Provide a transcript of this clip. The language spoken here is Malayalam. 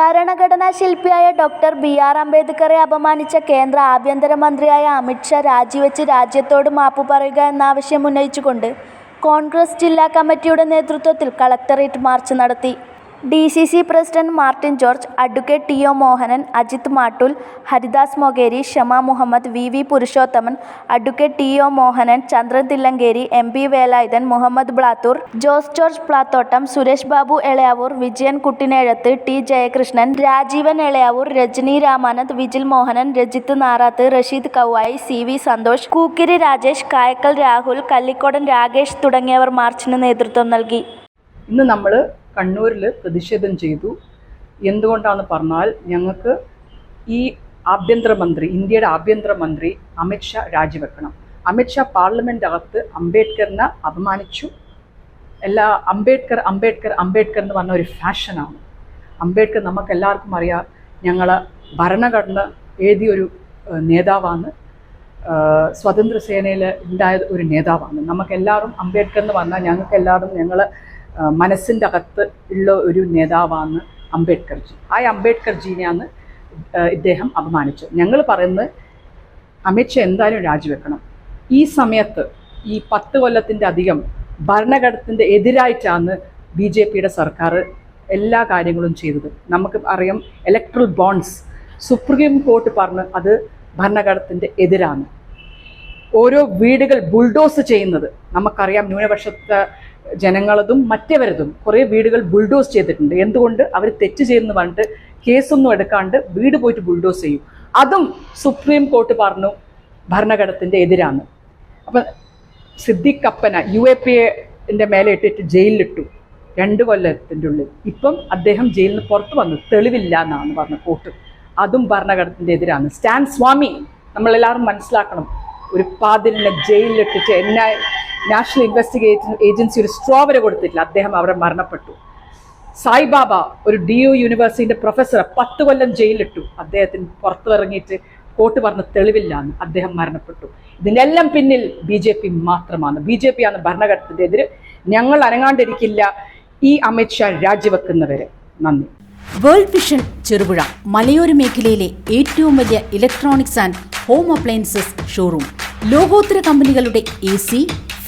ഭരണഘടനാ ശില്പിയായ ഡോക്ടർ ബി ആർ അംബേദ്കറെ അപമാനിച്ച കേന്ദ്ര ആഭ്യന്തരമന്ത്രിയായ അമിത് ഷാ രാജിവെച്ച് രാജ്യത്തോട് മാപ്പ് പറയുക എന്ന ആവശ്യം ഉന്നയിച്ചുകൊണ്ട് കോൺഗ്രസ് ജില്ലാ കമ്മിറ്റിയുടെ നേതൃത്വത്തിൽ കളക്ടറേറ്റ് മാർച്ച് നടത്തി. D C C president Martin George advocate T O Mohanan Ajith Mattool Haridas Mokeri Shama Muhammad V V Purushothaman advocate T O Mohanan Chandran Thillankeri M P Velayudhan Muhammad Blathur Jose George Plathottam Suresh Babu Elayavoor Vijayan Kuttinezhath T Jayakrishnan Rajeevan Elayavoor Rajani Ramanand Vijil Mohanan Rajith Narath Rasheed Kavayi C V Santhosh Kookiri Rajesh Kayakkal Rahul Kallikodan Rakesh തുടങ്ങിയവർ മാർച്ചിന് നേതൃത്വം നൽകി. ഇന്ന് നമ്മൾ കണ്ണൂരിൽ പ്രതിഷേധം ചെയ്തു. എന്തുകൊണ്ടാണെന്ന് പറഞ്ഞാൽ ഞങ്ങൾക്ക് ഈ ആഭ്യന്തരമന്ത്രി ഇന്ത്യയുടെ ആഭ്യന്തരമന്ത്രി അമിത്ഷാ രാജിവെക്കണം. അമിത്ഷാ പാർലമെന്റ് അകത്ത് അംബേദ്കറിനെ അപമാനിച്ചു. എല്ലാ അംബേദ്കർ അംബേദ്കർ അംബേദ്കർ എന്ന് പറഞ്ഞ ഒരു ഫാഷനാണ്. അംബേദ്കർ നമുക്ക് എല്ലാവർക്കും അറിയാം ഞങ്ങൾ ഭരണഘടന എഴുതിയൊരു നേതാവാണ്. സ്വതന്ത്ര സേനയിൽ ഉണ്ടായ ഒരു നേതാവാണ്. നമുക്കെല്ലാവരും അംബേദ്കർ എന്ന് പറഞ്ഞാൽ ഞങ്ങൾക്ക് എല്ലാവരും ഞങ്ങൾ മനസ്സിന്റെ അകത്ത് ഉള്ള ഒരു നേതാവാണ് അംബേദ്കർജി ആ അംബേദ്കർജീനെയാണ് ഇദ്ദേഹം അപമാനിച്ചത്. ഞങ്ങൾ പറയുന്നത് അമിത്ഷാ എന്തായാലും രാജിവെക്കണം. ഈ സമയത്ത് ഈ പത്ത് കൊല്ലത്തിന്റെ അധികം ഭരണഘടനത്തിന്റെ എതിരായിട്ടാണ് ബി ജെ പിയുടെ സർക്കാർ എല്ലാ കാര്യങ്ങളും ചെയ്തത്. നമുക്ക് അറിയാം ഇലക്ട്രൽ ബോണ്ട്സ് സുപ്രീം കോർട്ട് പറഞ്ഞ് അത് ഭരണഘടനത്തിന്റെ എതിരാണ്. ഓരോ വീടുകൾ ബുൾഡോസ് ചെയ്യുന്നത്. നമുക്കറിയാം ന്യൂനപക്ഷത്തെ ജനങ്ങളതും മറ്റവരതും കുറേ വീടുകൾ ബുൾഡോസ് ചെയ്തിട്ടുണ്ട്. എന്തുകൊണ്ട്? അവർ തെറ്റ് ചെയ്യുന്നു പറഞ്ഞിട്ട് കേസൊന്നും എടുക്കാണ്ട് വീട് പോയിട്ട് ബുൾഡോസ് ചെയ്യും. അതും സുപ്രീം കോർട്ട് പറഞ്ഞു ഭരണഘടനത്തിന്റെ എതിരാണ്. അപ്പം Siddique Kappan U A P എന്റെ മേലെ ഇട്ടിട്ട് ജയിലിലിട്ടു. രണ്ട് കൊല്ലത്തിന്റെ ഉള്ളിൽ. ഇപ്പം അദ്ദേഹം ജയിലിൽ നിന്ന് പുറത്ത് വന്നു. തെളിവില്ല എന്നാണ് പറഞ്ഞ കോർട്ട്. അതും ഭരണഘടനത്തിന്റെ എതിരാണ്. സ്റ്റാൻ സ്വാമി നമ്മളെല്ലാവരും മനസ്സിലാക്കണം. ഒരു പാതിലിനെ ജയിലിലിട്ടിട്ട് എന്നെ നാഷണൽ ഇൻവെസ്റ്റിഗേഷൻ ഏജൻസി ഒരു സ്ട്രോ വരെ കൊടുത്തിട്ടില്ല. അദ്ദേഹം അവിടെ മരണപ്പെട്ടു. സായിബാബ ഒരു ഡി യു യൂണിവേഴ്സിറ്റിന്റെ പ്രൊഫസർ പത്ത് കൊല്ലം ജയിലിലിട്ടു. അദ്ദേഹത്തിന് പുറത്തിറങ്ങിയിട്ട് കോട്ട് പറഞ്ഞ തെളിവില്ലാന്ന് അദ്ദേഹം മരണപ്പെട്ടു. ഇതിനെല്ലാം പിന്നിൽ ബി ജെ പി മാത്രമാണ്. ബി ജെ പി ആണ് ഭരണഘടനത്തിന്റെ എതിര്. ഞങ്ങൾ അനങ്ങാണ്ടിരിക്കില്ല. ഈ അമിത്ഷാ രാജിവെക്കുന്നവരെ. നന്ദി. വേൾഡ് വിഷൻ ചെറുപുഴ മലയോര മേഖലയിലെ ഏറ്റവും വലിയ electronics and home appliances showroom ലോകോത്തര കമ്പനികളുടെ A C